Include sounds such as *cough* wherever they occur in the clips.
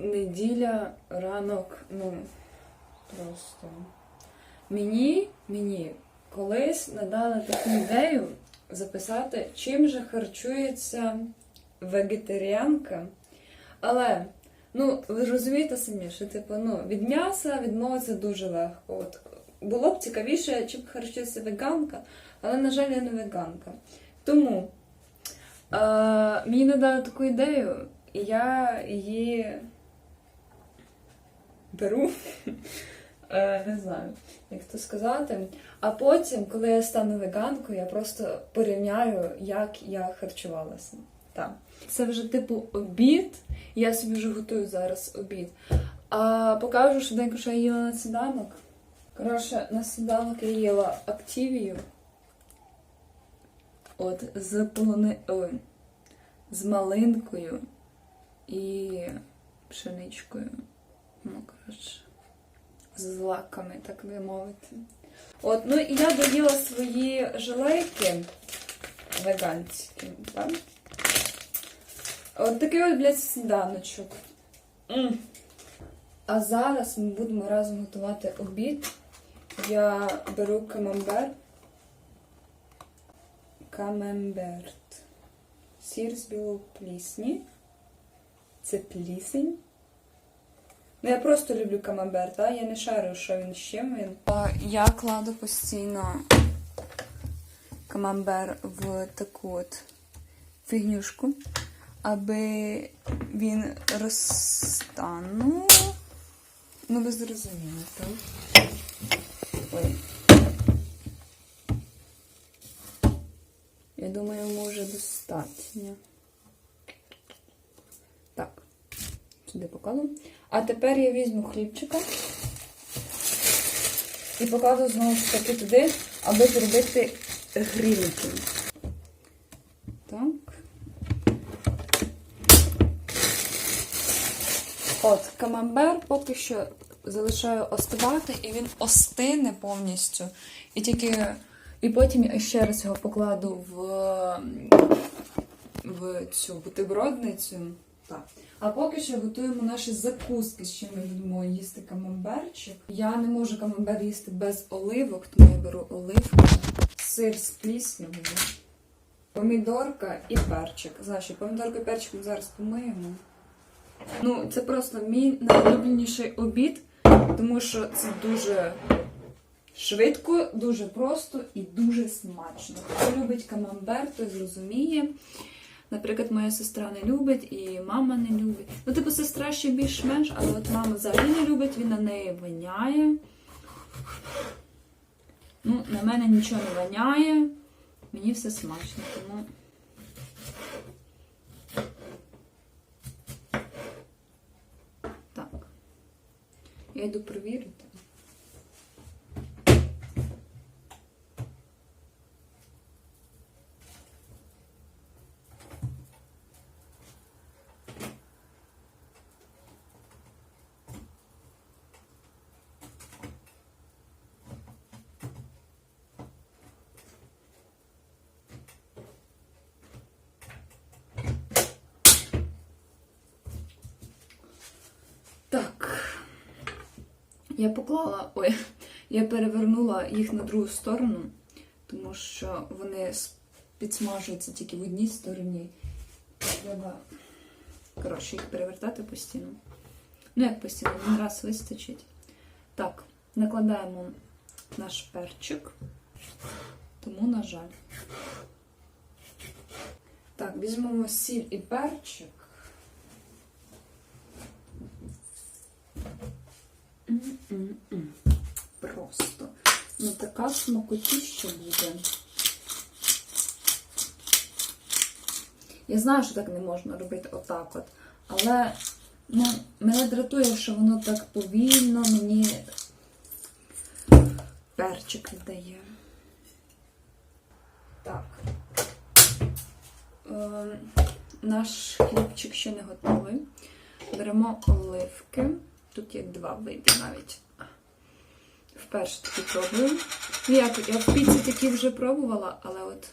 неділя, ранок, ну просто. Мені, мені колись надали таку ідею записати, чим же харчується вегетаріанка. Але, ну, ви розумієте самі, що типу, ну, від м'яса відмовитися дуже легко. От, було б цікавіше, чим харчується веганка, але, на жаль, я не веганка. Тому е, мені надали таку ідею, і я її беру. *laughs* Е, Не знаю, як це сказати. А потім, коли я стану веганкою, я просто порівняю, як я харчувалася. Так. Це вже типу обід. Я собі вже готую зараз обід. А покажу швиденько, що я їла на сніданок. Коротше, на сніданок я їла активію. От з полони... Ой, з малинкою і пшеничкою. Ну, коротше, з злаками, так би мовити. От, ну і я доїла свої жилейки веганські, так? От такий от, блядь, сніданочок. М. А зараз ми будемо разом готувати обід. Я беру камамбер. Камемберт. Сір з білої плісні. Це плісень. Ну, я просто люблю камамбер, та? я не шарю, що він з чим він. Я кладу постійно камамбер в таку от фігнюшку, аби він розтанув. Ну, ви зрозуміли, так? Ой. Я думаю, вже достатньо. Так, сюди покладу. А тепер я візьму хлібчика і покладу знову ж таки туди, аби зробити грінки. Так. От, камамбер поки що залишаю остивати, і він остине повністю. І тільки. І потім я ще раз його покладу в, в цю бутербродницю. Так. А поки що готуємо наші закуски, з чим ми будемо їсти камамберчик. Я не можу камамбер їсти без оливок, тому я беру оливки, сир з пліснявою, помідорка і перчик. Значить, помідорка і перчик ми зараз помиємо. Ну, це просто мій найулюбленіший обід, тому що це дуже швидко, дуже просто і дуже смачно. Хто любить камамбер, той зрозуміє. Наприклад, моя сестра не любить і мама не любить. Ну, типу, сестра ще більш-менш, але от мама взагалі не любить, він на неї виняє. Ну, на мене нічого не воняє. Мені все смачно, тому. Так. Я йду перевірити. Так. Я поклала. Ой, *laughs* я перевернула їх на другу сторону, тому що вони підсмажуються тільки в одній стороні. Треба, коротше, їх перевертати постійно. Ну, як постійно, один раз вистачить. Так, накладаємо наш перчик, тому, на жаль. Так, візьмемо сіль і перчик. Просто. Ну така смакотіща буде. Я знаю, що так не можна робити отак от. Але ну, мене дратує, що воно так повільно мені перчик віддає. Так. Е, наш хлібчик ще не готовий. Беремо оливки. Тут є два види навіть. Вперше таки пробую. Ну, я, я в піці такі вже пробувала, але от.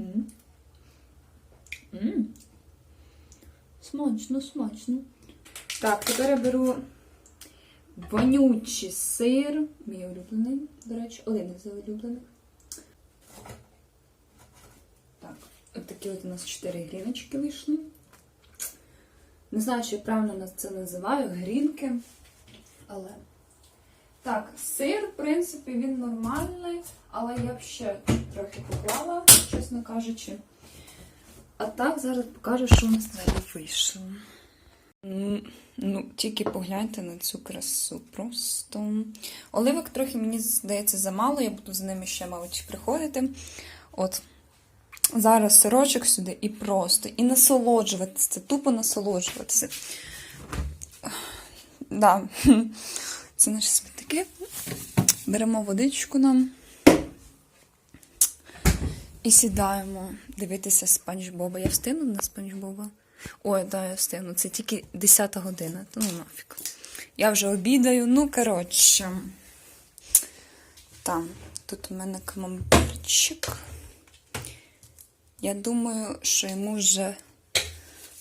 М -м. Смачно, смачно. Так, тепер я беру вонючий сир. Мій улюблений, до речі, один із улюблених. Такі от у нас 4 гріночки вийшли. Не знаю, чи я правильно це називаю, грінки. Але. Так, сир, в принципі, він нормальний, але я б ще трохи поклала, чесно кажучи. А так зараз покажу, що у нас далі вийшло. Ну, тільки погляньте на цю красу. Просто. Оливок трохи, мені здається, замало, я буду за ними ще, мабуть, приходити. От. Зараз сирочок сюди і просто. І насолоджуватися. Тупо насолоджуватися. Да. *laughs* Це наші смітники. Беремо водичку нам. І сідаємо дивитися Спанч Боба. Я встигну на Спанч Боба? Ой, да, я встигну. Це тільки 10 година. Ну нафіг. Я вже обідаю. Ну, коротше. Там. Тут у мене камамберчик. Я думаю, що йому вже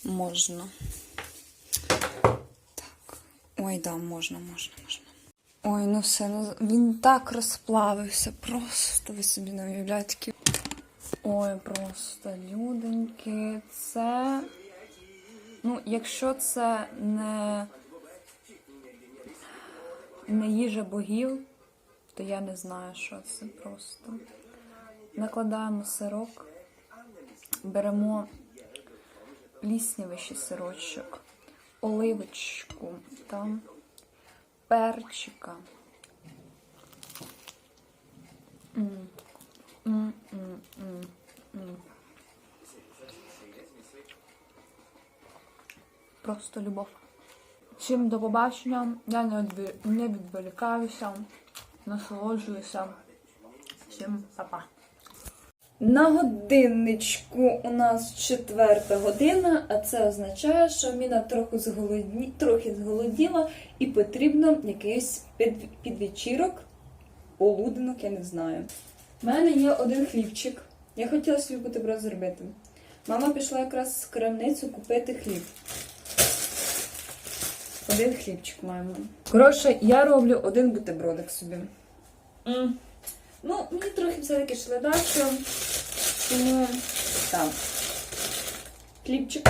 можна. Так. Ой, да, можна, можна, можна. Ой, ну все, ну він так розплавився. Просто ви собі не уявляєте. Ой, просто люденьки. Це. Ну, якщо це не, не їжа богів, то я не знаю, що це просто. Накладаємо сирок, беремо пліснявий сирочок, оливочку, там, перчика. Просто любов. Всім до побачення. Я не відволікаюся, насолоджуюся. Всім па-па. На годинничку у нас четверта година, а це означає, що Міна трохи, зголодні... трохи зголоділа і потрібно якийсь під... підвечірок, полуденок, я не знаю. У мене є один хлібчик. Я хотіла собі бутерброд зробити. Мама пішла якраз в крамницю купити хліб. Один хлібчик маємо. Коротше, я роблю один бутербродик собі. М. Ну, мені трохи все-таки швидачу, тому так. Хлібчик.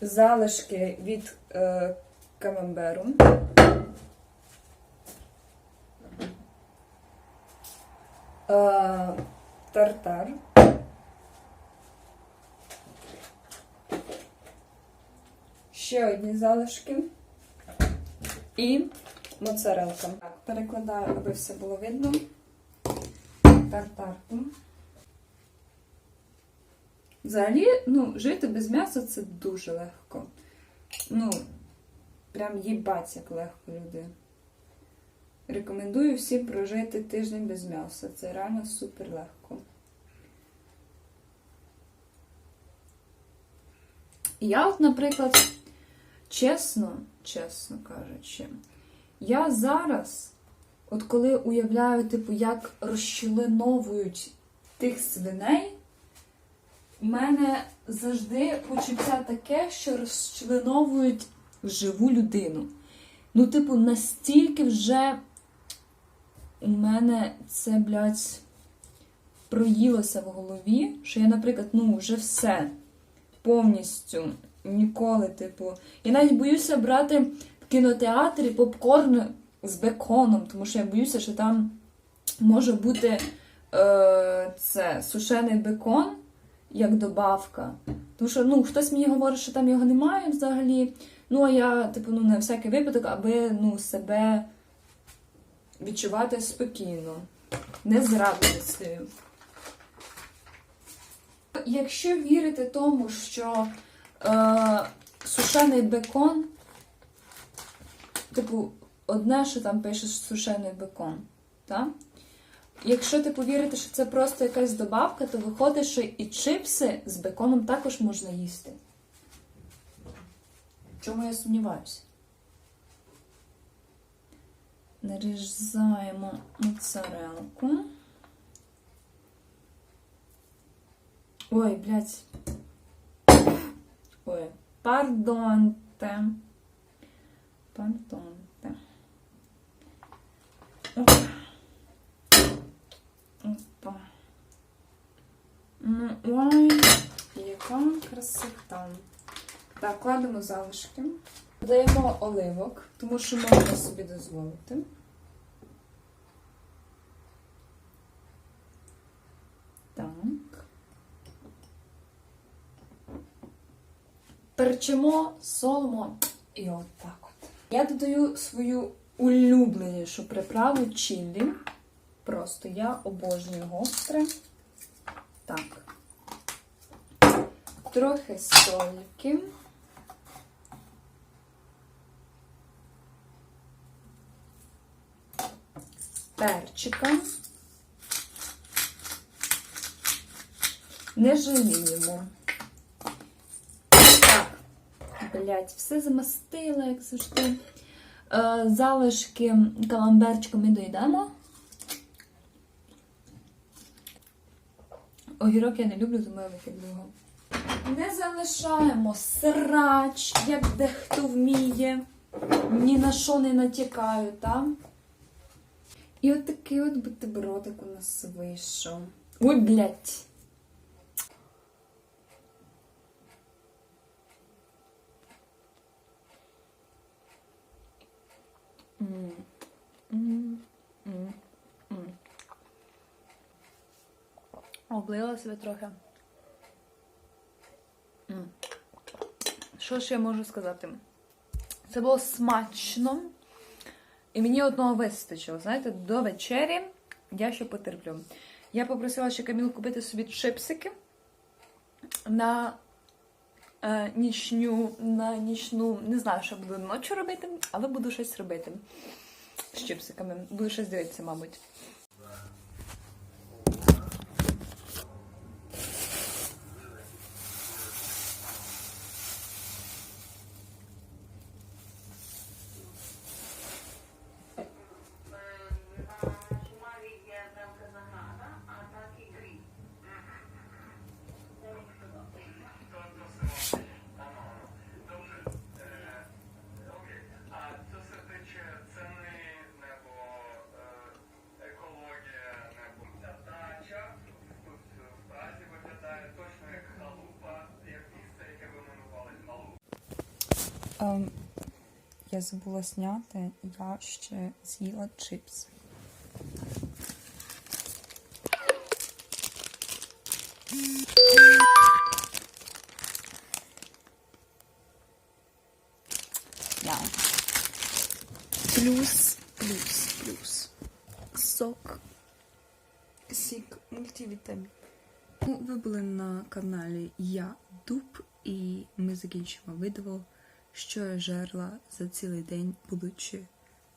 Залишки від е, камамберу. Е, тартар. Ще одні залишки. І моцарелка. Так, перекладаю, аби все було видно. Тартарку. Взагалі, ну, жити без м'яса це дуже легко. Ну, прям їбать, як легко люди. Рекомендую всім прожити тиждень без м'яса. Це реально супер легко. Я, от, наприклад, чесно, чесно кажучи, я зараз, от коли уявляю, типу, як розчленовують тих свиней, в мене завжди почуття таке, що розчленовують живу людину. Ну, типу, настільки вже у мене це, блядь, проїлося в голові, що я, наприклад, ну, вже все повністю ніколи, типу. Я навіть боюся брати в кінотеатрі попкорн з беконом, тому що я боюся, що там може бути е, це сушений бекон як добавка. Тому що ну, хтось мені говорить, що там його немає взагалі. Ну, а я, типу, ну, на всякий випадок, аби ну, себе відчувати спокійно, не зрадницею. Якщо вірити тому, що Е, сушений бекон. Типу, одне, що там пишеш сушений бекон. так? Якщо ти повірите, що це просто якась добавка, то виходить, що і чипси з беконом також можна їсти. Чому я сумніваюся? Нарізаємо моцарелку. Ой, блядь. Ой, пардонте. Пардонте. Опа. Ну, ой, яка красота. Так, кладемо залишки. Додаємо оливок, тому що можна собі дозволити. Так. Перчимо, солимо і от так от. Я додаю свою улюбленішу приправу чилі. Просто я обожнюю гостре. Так. Трохи сольки. Перчика. Не жаліємо. Так, блять, все замастила, як завжди. Е, залишки каламберчика ми доїдемо. Огірок я не люблю, тому я викиду його. Не залишаємо срач, як дехто вміє. Ні на що не натякаю, так? І от такий от бутербродик у нас вийшов. Ой, блядь! М. М. М. М. Облила себе трохи. Що ж я можу сказати? Це було смачно. І мені одного вистачило. Знаєте, до вечері я ще потерплю. Я попросила ще Камілу купити собі чипсики на нічню, на нічну, не знаю, що буду ночі робити, але буду щось робити з чипсиками. Буду щось дивитися, мабуть. Ем, я забула зняти, я ще з'їла чипс. Да. Плюс, плюс, плюс. Сок. Сік мультивітамін. Ну, ви були на каналі Я Дуб, і ми закінчимо відео, що я жерла за цілий день, будучи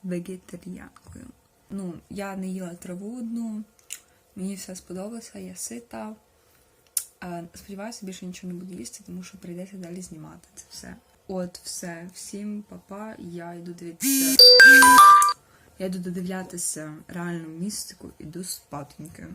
вегетаріанкою. Ну, я не їла траву одну, мені все сподобалося, я сита. Сподіваюся, більше нічого не буду їсти, тому що прийдеться далі знімати це все. От, все. Всім папа, я йду дивитися. Я йду додивлятися реальну містику, іду спатеньки.